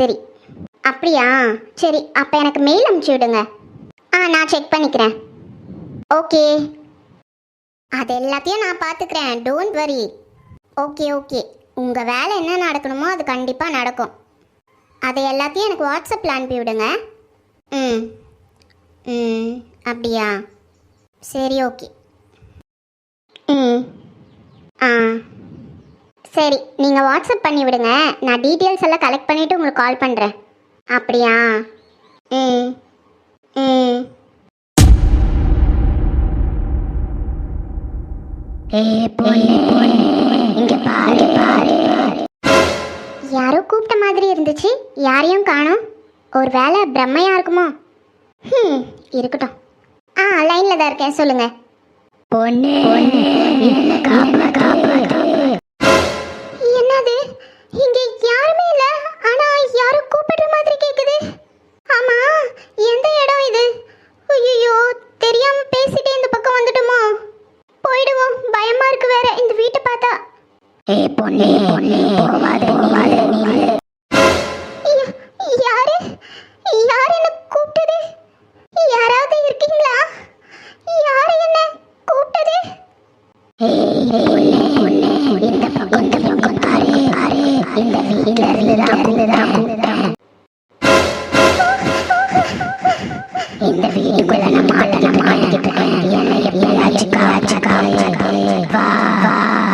சரி. அப்படியா? சரி அப்போ எனக்கு மெயில் அனுப்பிச்சி விடுங்க. ஆ நான் செக் பண்ணிக்கிறேன். ஓகே. அது எல்லாத்தையும் நான் பார்த்துக்கிறேன் டோன்ட் வரி ஓகே ஓகே. உங்கள் வேலை என்ன நடக்கணுமோ அது கண்டிப்பாக நடக்கும். அதை எல்லாத்தையும் எனக்கு வாட்ஸ்அப்பில் அனுப்பி விடுங்க. ம். ம் அப்படியா? சரி ஓகே ம் ஆ சரி நீங்கள் வாட்ஸ்அப் பண்ணி விடுங்க. நான் டீட்டெயில்ஸ் எல்லாம் கலெக்ட் பண்ணிவிட்டு உங்களுக்கு கால் பண்ணுறேன் அப்படியா? ம் ம். யாரோ கூப்பிட்ட மாதிரி இருந்துச்சு. யாரையும் காணும். ஒரு வேலை பிரம்மையா இருக்குமோ? ம் இருக்கட்டும். ஆ லைனில் தான் இருக்கேன். சொல்லுங்க. பொண்ணு இந்த வீட்டுக்குள்ள நம்ம ஆட்டல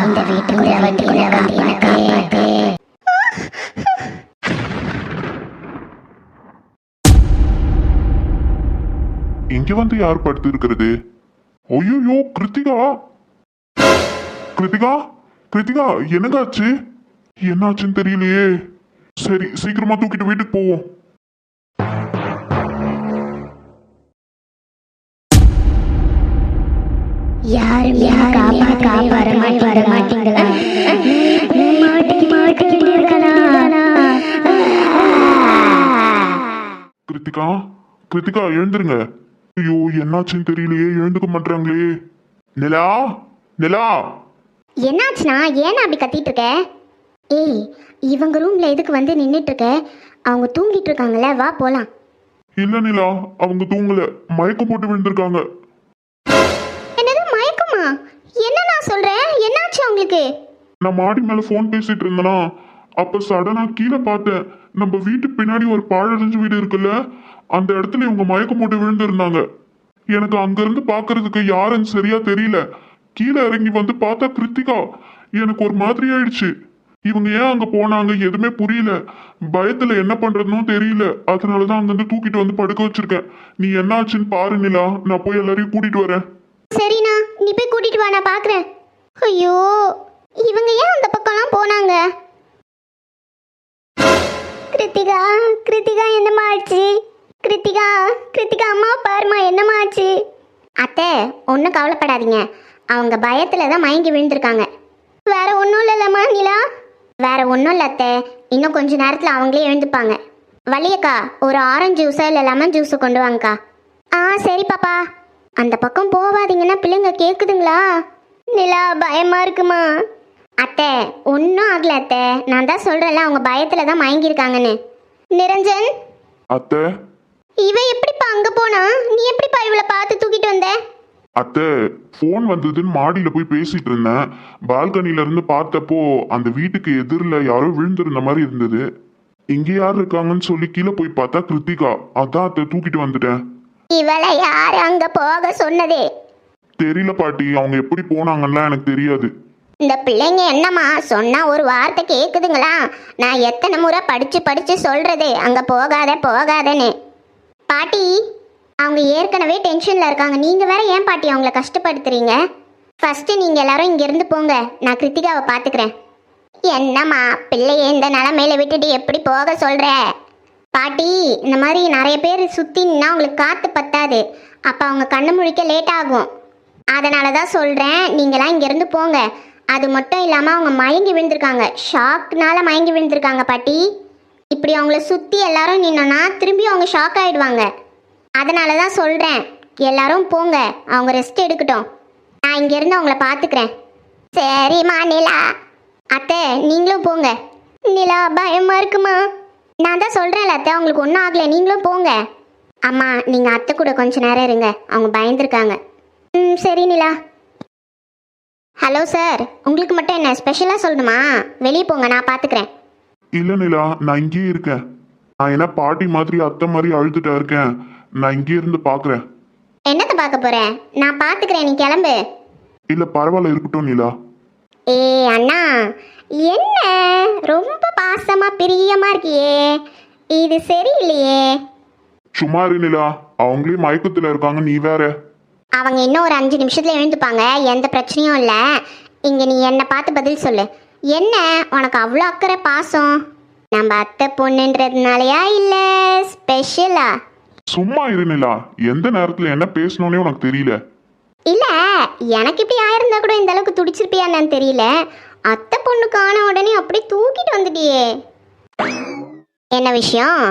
இந்த வீட்டுக்குள்ள வண்டிக்குள்ள இங்க வந்து யார் படுத்து இருக்கிறது ஐயோ கிருத்திகா! கிருத்திகா! கிருத்திகா என்னங்க ஆச்சு? என்னாச்சுன்னு தெரியலையே. சரி சீக்கிரமா தூக்கிட்டு வீட்டுக்கு போவோம். யாரும் காப்பா காப்பா வர மாட்டி வர மாட்டீங்களா மாட்டிக்கு மாட்டிக்கிட்டு இருக்கலாம். கிருத்திகா கிருத்திகா எழுந்துருங்க. ஐயோ என்னாச்சுன்னு தெரியலையே எழுந்துக்க மாட்டாங்களே நிலா நிலா. என்னாச்சுனா ஏன் அப்படி கத்திட்டு இருக்க? ஏய் இவங்க ரூம்ல எதுக்கு வந்து நின்றுட்டு இருக்க அவங்க தூங்கிட்டு இருக்காங்கல்ல வா போலாம். இல்ல நிலா அவங்க தூங்கல. மயக்கம் போட்டு விழுந்திருக்காங்க. என்னது மயக்கமா? என்ன நான் சொல்றேன் என்னாச்சு அவங்களுக்கு? நான் மாடி மேல ஃபோன் பேசிட்டு இருந்தேனா அப்ப சடனா கீழே பார்த்தேன். நம்ம வீட்டு பின்னாடி ஒரு பாழடைஞ்ச வீடு இருக்குல்ல அந்த இடத்துல இவங்க மயக்கம் போட்டு விழுந்திருந்தாங்க. எனக்கு அங்கிருந்து பார்க்கிறதுக்கு யாருன்னு சரியா தெரியல. கீழே இறங்கி வந்து பார்த்தா கிருத்திகா. எனக்கு ஒரு மாதிரி ஆயிடுச்சு. இவங்க ஏன் அங்க போனாங்க? எதுவுமே புரியல. பயத்துல என்ன பண்றதுன்னு தெரியல. அதனாலதான் அங்கிருந்து தூக்கிட்டு வந்து படுக்க வச்சிருக்கேன். நீ என்ன ஆச்சுன்னு பாரு நிலா. நான் போய் எல்லாரையும் கூட்டிட்டு வரேன். சரிண்ணா. நீ போய் கூட்டிட்டு வா நான் பாக்குறேன். ஐயோ இவங்க ஏன் அந்த பக்கம்லாம் போனாங்க? கிருத்திகா கிருத்திகா என்னம்மா ஆச்சு? கிருத்திகா கிருத்திகா அம்மா பாருமா என்னம்மா ஆச்சு? அத்தை ஒன்றும் கவலைப்படாதீங்க. அவங்க பயத்தில் தான் மயங்கி விழுந்திருக்காங்க. வேற ஒன்றும் இல்லைல்லம்மா நிலா. வேற ஒன்றும் இல்லை அத்தை. இன்னும் கொஞ்ச நேரத்தில் அவங்களே எழுந்துப்பாங்க. வள்ளியக்கா ஒரு ஆரஞ்சு ஜூஸோ இல்லை லெமன் ஜூஸை கொண்டு வாங்கக்கா. ஆ சரி பாப்பா. அந்த பக்கம் போவாதீங்கன்னா பிள்ளைங்க கேக்குதுங்களா? நிலா பயமா இருக்குமா? அத்தை ஒன்றும் ஆகல அத்தை. நான் தான் சொல்றேன்ல அவங்க பயத்துல தான் மயங்கியிருக்காங்கன்னு. நிரஞ்சன்? அத்தை? இவ எப்படிப்பா அங்க போனா? நீ எப்படிப்பா இவளை பார்த்து தூக்கிட்டு வந்த? அத்தை ஃபோன் வந்ததுன்னு மாடியில போய் பேசிட்டு இருந்தேன். பால்கனில இருந்து பார்த்தப்போ அந்த வீட்டுக்கு எதிரில் யாரோ விழுந்திருந்த மாதிரி இருந்தது. இங்க யார் இருக்காங்கன்னு சொல்லி கீழே போய் பார்த்தா கிருத்திகா. அதான் அத்தை தூக்கிட்டு வந்துட்டேன். இவளை யார் அங்க போக சொன்னதே? தெரியல பாட்டி அவங்க எப்படி போனாங்கன்னுலாம் எனக்கு தெரியாது. இந்த பிள்ளைங்க என்னம்மா சொன்னா ஒரு வார்த்தை கேக்குதுங்களா? நான் எத்தனை முறை படிச்சு படிச்சு சொல்றது? அங்க போகாத போகாதன்னு. பாட்டி அவங்க ஏற்கனவே டென்ஷனில் இருக்காங்க. நீங்கள் வேற ஏன் பாட்டி அவங்கள கஷ்டப்படுத்துறீங்க? ஃபர்ஸ்ட் நீங்கள் எல்லாரும் இங்கேருந்து போங்க. நான் கிருத்திகாவை பார்த்துக்கிறேன் என்னம்மா பிள்ளைய இந்த நிலமையில விட்டுட்டு எப்படி போக சொல்கிற பாட்டி இந்த மாதிரி நிறைய பேர் சுற்றின்னா உங்களுக்கு காற்று பத்தாது. அப்போ அவங்க கண்ணு முழிக்க லேட் ஆகும். அதனால தான் சொல்கிறேன் நீங்களாம் இங்கேருந்து போங்க. அது மட்டும் இல்லாமல் அவங்க மயங்கி விழுந்திருக்காங்க. ஷாக்னால மயங்கி விழுந்திருக்காங்க பாட்டி. இப்படி அவங்கள சுற்றி எல்லாரும் நின்னோன்னா திரும்பி அவங்க ஷாக் ஆகிடுவாங்க அதனால தான் சொல்கிறேன் எல்லாரும் போங்க. அவங்க ரெஸ்ட் எடுக்கட்டும். நான் இங்கேருந்து அவங்கள பார்த்துக்கிறேன். சரிம்மா நிலா. அத்தை நீங்களும் போங்க. நிலா பயமாக இருக்குமா? நான் தான் சொல்கிறேன்ல அத்தை. அவங்களுக்கு ஒன்றும் ஆகலை. நீங்களும் போங்க. அம்மா நீங்கள் அத்தை கூட கொஞ்ச நேரம் இருங்க. அவங்க பயந்துருக்காங்க. ம் சரி நிலா. Hello sir. உங்களுக்கு மட்டும் என்ன ஸ்பெஷலாக சொல்லணுமா? வெளியே போங்க நான் பார்த்துக்கிறேன். இல்லை நிலா. நான் இங்கேயே இருக்கேன். நான் என்ன பாட்டி மாதிரி அத்தை மாதிரி அழுதுட்டா இருக்கேன். நான் இங்கேயே இருந்து பாக்குறேன் என்னத்தை பார்க்க போகிறேன் நான் பார்த்துக்கிறேன் நீ கிளம்பு. இல்ல பரவாயில்ல இருக்கட்டும் நிலா. ஏ அண்ணா என்ன? ரொம்ப பாசமா பிரியமா இருக்கியே. இது சரியில்லையே. சும்மா இரு நிலா. அவங்களே மயக்கத்துல இருக்காங்க நீ வேற. அவங்க இன்னும் ஒரு அஞ்சு நிமிஷத்துல எழுந்துப்பாங்க. எந்த பிரச்சனையும் இல்லை. இங்க நீ என்னை பார்த்து பதில் சொல்லு. என்ன? உனக்கு அவ்வளோ அக்கறை பாசம். நம்ம அத்தை பொண்ணுன்றதுனாலயா இல்லை ஸ்பெஷலா சும்மா இரு நிலா எந்த நேரத்துல என்ன பேசணும்னே உனக்கு தெரியல. இல்லை எனக்கு இப்படி ஆயிருந்தா கூட இந்த அளவுக்கு துடிச்சிருப்பியா என்னன்னு தெரியல. அத்தை பொண்ணு காண உடனே அப்படியே தூக்கிட்டு வந்துட்டியே. என்ன விஷயம்?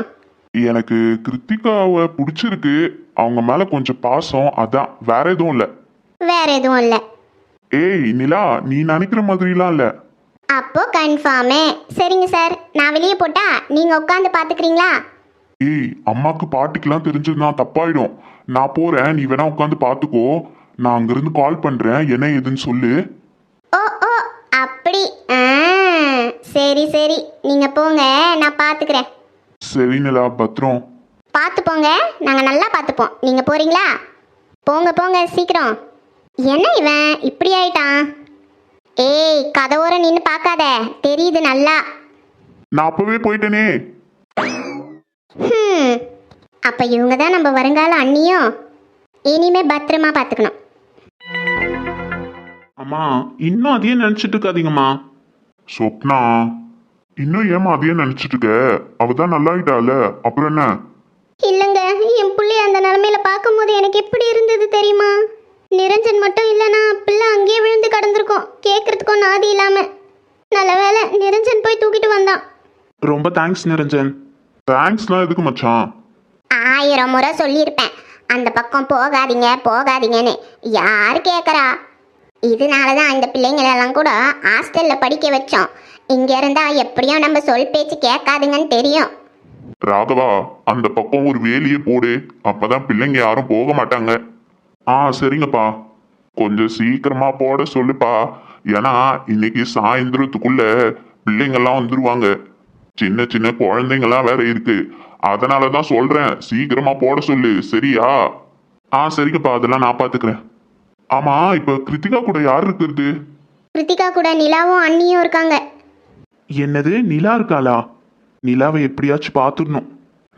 எனக்கு கிருத்திகாவை பிடிச்சிருக்கு. அவங்க மேல கொஞ்சம் பாசம் அதான். வேற எதுவும் இல்ல. வேற எதுவும் இல்லை. ஏய் நிலா நீ நினைக்கிற மாதிரிலாம் இல்ல. அப்போ கன்ஃபார்மே சரிங்க சார் நான் வெளியே போட்டா நீங்க உட்காந்து பாத்துக்கிறீங்களா ஏய் அம்மாக்கு பாட்டிக்கெல்லாம் தெரிஞ்சதுன்னா தப்பாயிடும். நான் போறேன் நீ வேணா உட்காந்து பாத்துக்கோ. நான் அங்கிருந்து கால் பண்றேன் என்ன ஏதுன்னு சொல்லு. ஓ ஓ அப்படி. ஆ சரி சரி. நீங்க போங்க நான் பாத்துக்கிறேன். சரி நிலா பத்ரம் பார்த்து போங்க நாங்க நல்லா பார்த்துப்போம் நீங்க போறீங்களா? போங்க போங்க சீக்கிரம். என்ன இவன்? இப்படி ஆயிட்டான். ஏய் கதவோர நின்று பார்க்காத தெரியுது நல்லா. நான் அப்பவே போயிட்டேனே. அப்ப இவங்க தான் நம்ம வருங்கால அண்ணியும்? இனிமே பத்திரமா பார்த்துக்கணும் அம்மா இன்னும் அதையே நினைச்சிட்டு இருக்காதீங்கம்மா. சொப்னா இன்னும் ஏமா அதையே நினைச்சிட்டு இருக்க? அவ தான் நல்லாயிட்டால அப்புறம் என்ன? இல்லைங்க என் பிள்ளை அந்த நிலமையில பார்க்கும்போது எனக்கு எப்படி இருந்தது தெரியுமா? நிரஞ்சன் மட்டும் இல்லைனா பிள்ளை அங்கேயே விழுந்து கிடந்திருக்கும். கேட்கறதுக்கும் நாதி இல்லாம. நல்ல வேலை நிரஞ்சன் போய் தூக்கிட்டு வந்தான். ரொம்ப தேங்க்ஸ் நிரஞ்சன். தேங்க்ஸ்லாம் எதுக்கு மச்சான்? ஆயிரம் முறை சொல்லியிருப்பேன். அந்த பக்கம் போகாதீங்க போகாதீங்கன்னு யார் கேட்குறா இதனால தான் இந்த பிள்ளைங்களெல்லாம் கூட ஹாஸ்டலில் படிக்க வச்சோம். இங்கே இருந்தால் எப்படியும் நம்ம சொல் பேச்சு கேட்காதுங்கன்னு தெரியும். ராகவா அந்த பக்கம் ஒரு வேலியே போடு. அப்பதான் பிள்ளைங்க யாரும் போக மாட்டாங்க. ஆ சரிங்கப்பா. கொஞ்சம் சீக்கிரமா போட சொல்லுப்பா. ஏன்னா இன்னைக்கு சாயந்தரத்துக்குள்ள பிள்ளைங்கெல்லாம் வந்துருவாங்க. சின்ன சின்ன குழந்தைங்களாம் வேற இருக்கு. அதனால தான் சொல்றேன். சீக்கிரமா போட சொல்லு. சரியா? ஆ சரிங்கப்பா. அதெல்லாம் நான் பாத்துக்கிறேன். ஆமா இப்ப கிருத்திகா கூட யார் இருக்கிறது? கிருத்திகா கூட நிலாவும் அண்ணியும் இருக்காங்க. என்னது? நிலா இருக்காளா? நிலாவை எப்படியாச்சும் பார்த்துடணும்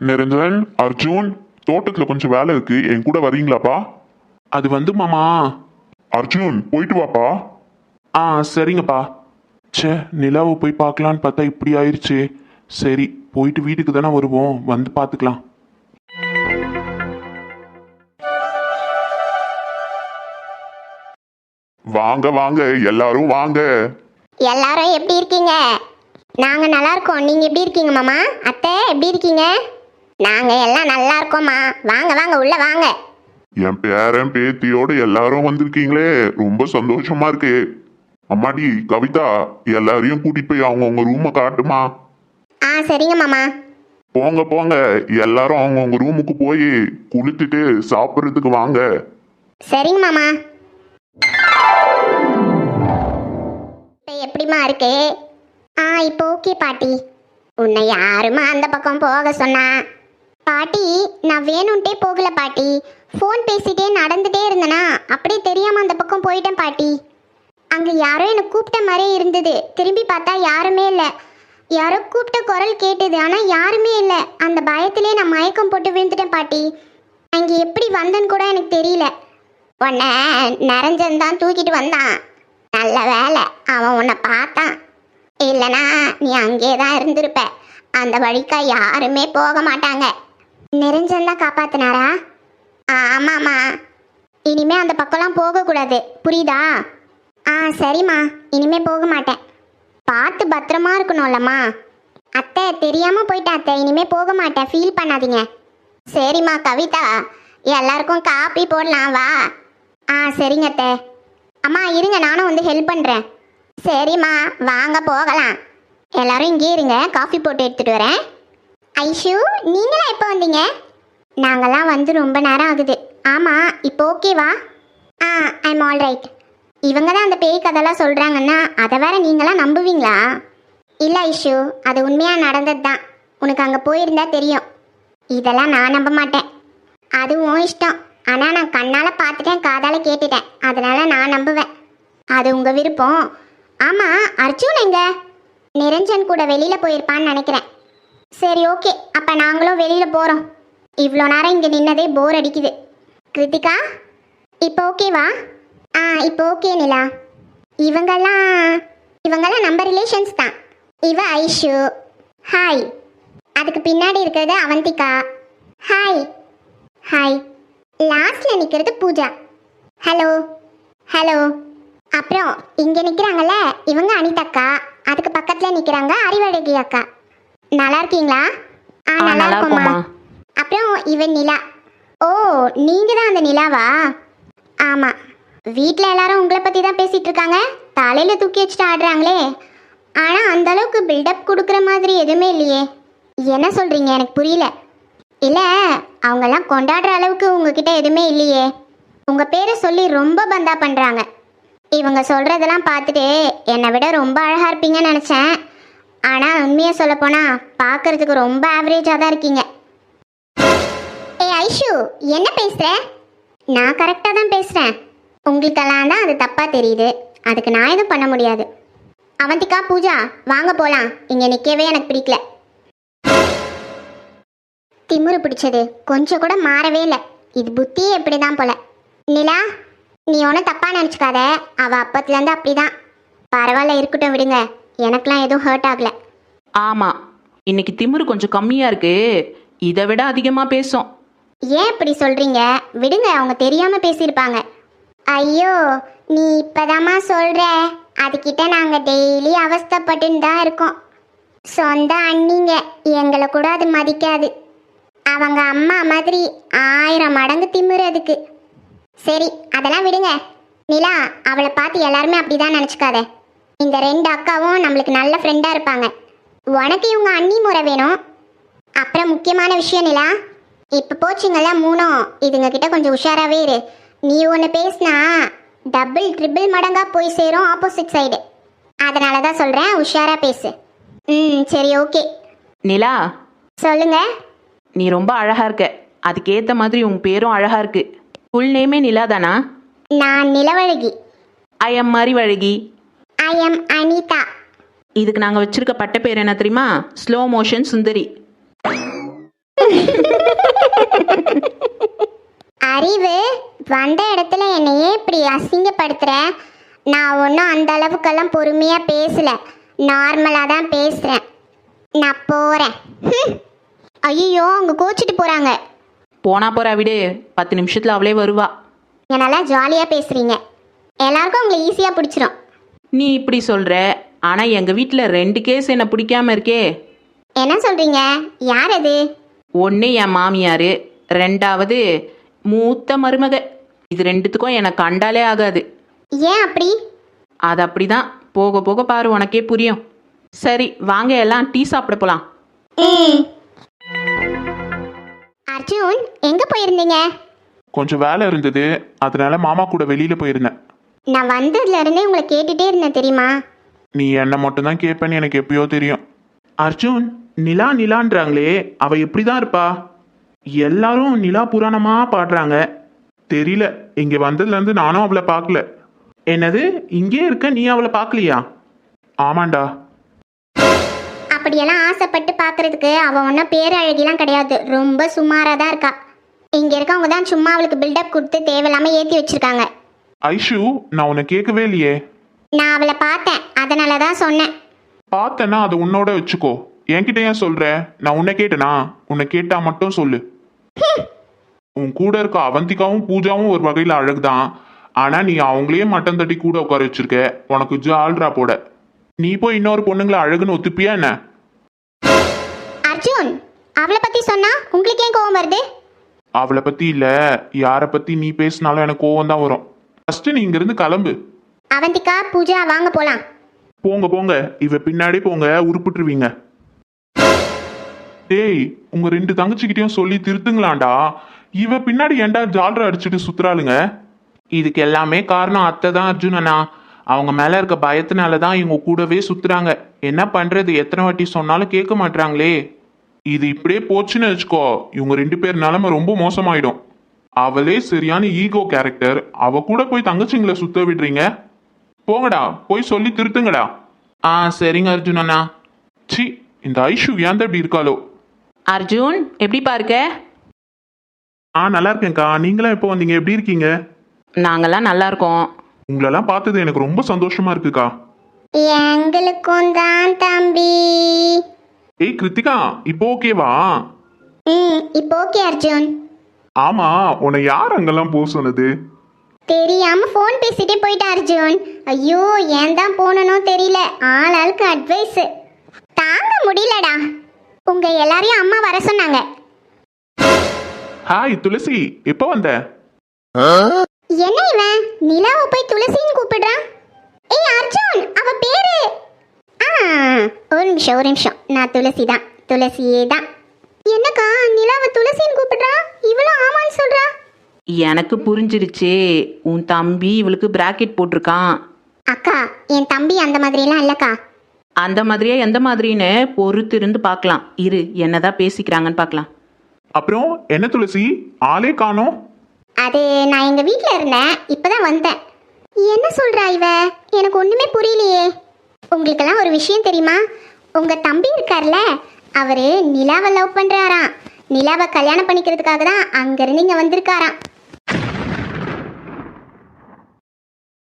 நிரஞ்சன் அர்ஜுன் தோட்டத்துல கொஞ்சம் வேலை இருக்கு. என் கூட வரீங்களாப்பா? அது வந்து மாமா. அர்ஜுன் போயிட்டு வாப்பா. ஆ சரிங்கப்பா. ச்சே நிலாவை போய் பார்க்கலான்னு பார்த்தா இப்படி ஆயிடுச்சு சரி போயிட்டு வீட்டுக்கு தானே வருவோம். வந்து பார்த்துக்கலாம். வாங்க வாங்க எல்லாரும் வாங்க. எல்லாரும் எப்படி இருக்கீங்க? நாங்க நல்லா இருக்கோம். நீங்க எப்படி இருக்கீங்க மாமா? அத்தை எப்படி இருக்கீங்க? நாங்க எல்லாம் நல்லா இருக்கோம்மா வாங்க வாங்க உள்ள வாங்க. என் பேரன் பேத்தியோட எல்லாரும் வந்திருக்கீங்களே. ரொம்ப சந்தோஷமா இருக்கு. அம்மாடி கவிதா எல்லாரையும் கூட்டிட்டு போய் அவங்கவுங்க ரூமை காட்டுமா? சரிங்க மாமா. போங்க போங்க. எல்லாரும் அவங்கவுங்க ரூமுக்கு போய் குளித்துட்டு சாப்பிட்றதுக்கு வாங்க. சரிங்க மாமா. இப்போ எப்படிம்மா இருக்கு? ஆ இப்போ ஓகே பாட்டி. உன்னை யாருமா அந்த பக்கம் போக சொன்னா? பாட்டி நான் வேணும்ட்டே போகல பாட்டி. ஃபோன் பேசிட்டே நடந்துட்டே இருந்தேனா அப்படியே தெரியாம அந்த பக்கம் போயிட்டேன் பாட்டி. அங்கே யாரோ என்னை கூப்பிட்ட மாதிரியே இருந்தது. திரும்பி பார்த்தா யாருமே இல்லை. யாரோ கூப்பிட்ட குரல் கேட்டது ஆனால் யாருமே இல்லை. அந்த பயத்திலே நான் மயக்கம் போட்டு விழுந்துட்டேன் பாட்டி. அங்கே எப்படி வந்தேன்னு கூட எனக்கு தெரியல. உன்னை நரஞ்சன் தான் தூக்கிட்டு வந்தான். நல்ல வேலை அவன் உன்னை பார்த்தான். இல்லைனா நீ அங்கே தான் இருந்திருப்ப. அந்த வழிக்கா யாருமே போக மாட்டாங்க. நிரஞ்சன் தான் காப்பாத்தினாரா? ஆமாம்மா. இனிமே அந்த பக்கம்லாம் போகக்கூடாது. புரியுதா? ஆ சரிம்மா. இனிமே போக மாட்டேன். பார்த்து பத்திரமா இருக்கணும்லம்மா. அத்தை தெரியாம போயிட்டேன் அத்தை. இனிமே போக மாட்டேன். ஃபீல் பண்ணாதீங்க. சரிம்மா கவிதா. எல்லாருக்கும் காப்பி போடலாம் வா. ஆ சரிங்க அத்தை. அம்மா இருங்க. நானும் வந்து ஹெல்ப் பண்ணுறேன் சரிம்மா வாங்க போகலாம். எல்லாரும் இங்கே இருங்க. காஃபி போட்டு எடுத்துகிட்டு வரேன். ஐஷு நீங்களா எப்போ வந்தீங்க? நாங்கள்லாம் வந்து ரொம்ப நேரம் ஆகுது. ஆமாம் இப்போ ஓகேவா ஆ ஐம் ஆல் ரைட் இவங்க தான் அந்த பேய் கதைலாம் சொல்கிறாங்கன்னா அதை வேற நீங்களாம் நம்புவீங்களா? இல்லை இஷு அது உண்மையாக நடந்தது தான் உனக்கு அங்கே போயிருந்தா தெரியும். இதெல்லாம் நான் நம்ப மாட்டேன். அதுவும் இஷ்டம். ஆனால் நான் கண்ணால் பார்த்துட்டேன் காதால் கேட்டுட்டேன். அதனால நான் நம்புவேன். அது உங்கள் விருப்பம். ஆமாம் அர்ஜுன் எங்க? நிரஞ்சன் கூட வெளியில் போயிருப்பான்னு நினைக்கிறேன். சரி ஓகே. அப்போ நாங்களும் வெளியில் போகிறோம் இவ்வளோ நேரம் இங்கே நின்னதே போர் அடிக்குது. கிருத்திகா? இப்போ ஓகேவா ஆ இப்போ ஓகே நிலா. இவங்கெல்லாம் இவங்கெல்லாம் நம்ம ரிலேஷன்ஸ் தான். இவ ஐஷு. ஹாய் அதுக்கு பின்னாடி இருக்கிறது அவந்திகா. ஹாய் ஹாய் லாஸ்ட்ல நிற்கிறது பூஜா. ஹலோ ஹலோ அப்புறம் இங்கே நிற்கிறாங்கல்ல இவங்க அனிதக்கா. அதுக்கு பக்கத்தில் நிற்கிறாங்க அறிவழகி அக்கா. நல்லா இருக்கீங்களா? ஆ நல்லா இருக்கோம்மா. அப்புறம் இவன் நிலா. ஓ நீங்க தான் அந்த நிலாவா? ஆமா. வீட்டில் எல்லாரும் உங்களை பற்றி தான் பேசிகிட்டு இருக்காங்க தலையில் தூக்கி வச்சுட்டு ஆடுறாங்களே. ஆனால் அந்த அளவுக்கு பில்டப் கொடுக்குற மாதிரி எதுவுமே இல்லையே. என்ன சொல்கிறீங்க எனக்கு புரியல. இல்லை அவங்கெல்லாம் கொண்டாடுற அளவுக்கு உங்ககிட்ட எதுவுமே இல்லையே. உங்கள் பேரை சொல்லி ரொம்ப பந்தா பண்ணுறாங்க இவங்க சொல்கிறதெல்லாம் பார்த்துட்டு என்னை விட ரொம்ப அழகாக இருப்பீங்கன்னு நினச்சேன். ஆனால் உண்மையை சொல்லப்போனால் பார்க்கறதுக்கு ரொம்ப ஆவரேஜாக தான் இருக்கீங்க. ஏய் ஐஷு என்ன பேசுகிற நான் கரெக்டாக தான் பேசுகிறேன் உங்களுக்கெல்லாம் தான் அது தப்பாக தெரியுது. அதுக்கு நான் எதுவும் பண்ண முடியாது. அவந்திகா பூஜா வாங்க போகலாம் இங்கே நிற்கவே எனக்கு பிடிக்கல. திமிரு பிடிச்சது. கொஞ்சம் கூட மாறவே இல்லை. இது புத்தியே இப்படி தான் போல. நிலா நீ ஒன்றும் தப்பாக நினச்சிக்காத. அவள் அப்பத்துலேருந்து அப்படி தான் பரவாயில்ல இருக்கட்டும் விடுங்க. எனக்கெலாம் எதுவும் ஹர்ட் ஆகலை. ஆமாம் இன்னைக்கு திமிரு கொஞ்சம் கம்மியாக இருக்கு. இதை விட அதிகமாக பேசும். ஏன் இப்படி சொல்றீங்க? விடுங்க அவங்க தெரியாம பேசியிருப்பாங்க. ஐயோ நீ இப்பதாம்மா சொல்ற? அதுக்கிட்ட நாங்க டெய்லி அவஸ்தைப்பட்டுன்னு தான் இருக்கோம். சொந்த அண்ணிங்க எங்களை கூட அது மதிக்காது. அவங்க அம்மா மாதிரி ஆயிரம் மடங்கு திமிரு அதுக்கு. சரி அதெல்லாம் விடுங்க. நிலா அவளை பார்த்து எல்லாருமே அப்படிதான் நினச்சிக்காத. இந்த ரெண்டு அக்காவும் நம்மளுக்கு நல்ல ஃப்ரெண்டாக இருப்பாங்க. உனக்கு இவங்க அண்ணி முறை வேணும். அப்புறம் முக்கியமான விஷயம் நிலா இப்போ போச்சுங்கல்ல மூணும் இதுங்க கிட்ட கொஞ்சம் உஷாராகவே இரு. நீ ஒன்று பேசினா டபுள் ட்ரிபிள் மடங்கா போய் சேரும் ஆப்போசிட் சைடு அதனால தான் சொல்கிறேன் உஷாரா பேசு. ம் சரி ஓகே நிலா. சொல்லுங்க. நீ ரொம்ப அழகா இருக்க. அதுக்கேற்ற மாதிரி உன் பேரும் அழகா இருக்கு. ஃபுல் நேமே நிலா தானா? நான் நிலவழகி. ஐ எம் மாதிரி வழகி ஐ எம் அனிதா. இதுக்கு நாங்கள் வச்சிருக்க பட்ட பேர் என்ன தெரியுமா? ஸ்லோ மோஷன் சுந்தரி. அறிவு வந்த இடத்துல என்னையே இப்படி அசிங்கப்படுத்துற? நான் ஒன்றும் அந்த அளவுக்கெல்லாம் பொறுமையாக பேசல. நார்மலாக தான் பேசுகிறேன் நான் போகிறேன் ஐயோ அவங்க கோச்சிட்டு போகிறாங்க போனா போறா விடு. பத்து நிமிஷத்துல அவளே வருவா. நீங்கள் நல்லா ஜாலியாக பேசுகிறீங்க எல்லாருக்கும் உங்களை ஈஸியாக பிடிச்சிரும். நீ இப்படி சொல்ற? ஆனா எங்க வீட்டில் ரெண்டு கேஸ் என்ன பிடிக்காம இருக்கே. என்ன சொல்கிறீங்க யார் அது? ஒன்று என் மாமியார். ரெண்டாவது மூத்த மருமக இது ரெண்டுத்துக்கும் எனக்கு கண்டாலே ஆகாது. ஏன் அப்படி? அது அப்படிதான். போக போக பாரு உனக்கே புரியும். சரி வாங்க எல்லாம் டீ சாப்பிட போலாம். அர்ஜுன் எங்கே போயிருந்தீங்க? கொஞ்சம் வேலை இருந்தது. அதனால மாமா கூட வெளியில போயிருந்தேன். நான் வந்ததுலேருந்தே உங்களை கேட்டுகிட்டே இருந்தேன் தெரியுமா? நீ என்ன மட்டும்தான் கேட்பேன்னு எனக்கு எப்பயோ தெரியும். அர்ஜுன் நிலா நிலான்றாங்களே அவ எப்படிதான் இருப்பா? எல்லாரும் நிலா புராணமா பாடுறாங்க. தெரியல. இங்க வந்ததுல இருந்து நானும் அவளை பார்க்கல என்னது? இங்கே இருக்க நீ அவளை பார்க்கலையா ஆமாண்டா. அப்படியெல்லாம் ஆசைப்பட்டு பார்க்கறதுக்கு அவள் ஒன்றும் பேரழகிலாம் கிடையாது. ரொம்ப சுமாராக தான் இருக்கா. இங்கே இருக்கவங்க தான் சும்மா அவளுக்கு பில்டப் கொடுத்து தேவையில்லாமல் ஏற்றி வச்சிருக்காங்க. ஐஷு நான் உன்னை கேட்கவே இல்லையே. நான் அவளை பார்த்தேன். அதனால தான் சொன்னேன். பார்த்தேன்னா அதை உன்னோட வச்சுக்கோ. என்கிட்ட ஏன் சொல்ற? நான் உன்னை கேட்டனா? உன்னை கேட்டா மட்டும் சொல்லு. உன் கூட இருக்க அவந்திகாவும் பூஜாவும் ஒரு வகையில் அழகுதான். ஆனா நீ அவங்களையே மட்டம் தட்டி கூட உட்கார வச்சிருக்க. உனக்கு ஜால்ரா போட. நீ போய் இன்னொரு பொண்ணுங்களை அழகுன்னு ஒத்துப்பியா என்ன? அர்ஜுன் அவளை பற்றி சொன்னா உங்களுக்கு ஏன் கோவம் வருது? அவளை பத்தி இல்ல. யாரை பத்தி நீ பேசினாலும் எனக்கு கோவம் தான் வரும். ஃபர்ஸ்ட் நீ இங்கிருந்து கிளம்பு. அவந்திகா பூஜா வாங்க போகலாம் போங்க போங்க. இவ பின்னாடி போங்க. உருப்பிட்டுருவீங்க. டேய் உங்க ரெண்டு தங்கச்சிக்கிட்டையும் சொல்லி திருத்துங்களாண்டா. இவ பின்னாடி ஏன்டா ஜால்ரா அடிச்சுட்டு சுத்துறாளுங்க? இதுக்கு எல்லாமே காரணம் அத்தை தான் அர்ஜுனண்ணா அவங்க மேல இருக்க பயத்தினால தான் இவங்க கூடவே சுத்துறாங்க. என்ன பண்றது? எத்தனை வாட்டி சொன்னாலும் கேட்க மாட்றாங்களே. இது இப்படியே போச்சுன்னு வச்சுக்கோ. இவங்க ரெண்டு பேர் நிலைமை ரொம்ப மோசமாயிடும். அவளே சரியான ஈகோ கேரக்டர் அவ கூட போய் தங்கச்சிங்களை சுத்த விடுறீங்க? போங்கடா போய் சொல்லி திருத்துங்கடா. ஆ சரிங்க அர்ஜுனண்ணா சி இந்த ஐஷு ஏன் இப்படி இருக்காளோ? அர்ஜுன் எப்படிப்பா இருக்க? ஆ நல்லா இருக்கேன்க்கா. நீங்களாம் எப்போ வந்தீங்க? எப்படி இருக்கீங்க? நாங்கெல்லாம் நல்லா இருக்கோம். உங்களெல்லாம் பார்த்தது எனக்கு ரொம்ப சந்தோஷமா இருக்குக்கா. எங்களுக்கும் தான் தம்பி. ஏய் கிருத்திகா இப்போ ஓகேவா ம் இப்போ ஓகே அர்ஜுன். ஆமா உன்னை யார் அங்கெல்லாம் போக சொன்னது? தெரியாம ஃபோன் பேசிட்டே போயிட்டா அர்ஜுன். ஐயோ ஏன் தான் போனனோ தெரியல. ஆள் ஆளுக்கு அட்வைஸ் தாங்க முடியலடா. உங்க எல்லாரையும் அம்மா வர சொன்னாங்க. ஹாய் துளசி. எப்போ வந்த? என்ன இவன்? நிலாவை போய் துளசின்னு கூப்பிடுறான்? ஏய் அர்ஜுன் அவ பேரு? ஆ ஒரு நிமிஷம் ஒரு நிமிஷம். நான் துளசி தான். துளசியே தான். என்னக்கா நிலாவை துளசின்னு கூப்பிடுறா? இவளும் ஆமான்னு சொல்றா? எனக்கு புரிஞ்சிருச்சு. உன் தம்பி இவளுக்கு பிராக்கெட் போட்டிருக்கான். அக்கா என் தம்பி அந்த மாதிரிலாம் இல்லக்கா. அந்த மாதிரியே எந்த மாதிரின்னு பொறுத்து இருந்து பார்க்கலாம். இரு என்னதான் பேசிக்கிறாங்கன்னு பார்க்கலாம். அப்புறம் என்ன துளசி? ஆளே காணோம். அது நான் எங்க வீட்ல இருந்தேன். இப்பதான் வந்தேன். என்ன சொல்றா இவ? எனக்கு ஒண்ணுமே புரியலையே. உங்களுக்கெல்லாம் ஒரு விஷயம் தெரியுமா? உங்க தம்பி இருக்கார்ல அவரு நிலாவை லவ் பண்றாராம். நிலாவை கல்யாணம் பண்ணிக்கிறதுக்காக தான் அங்கிருந்து இங்க வந்திருக்காராம்.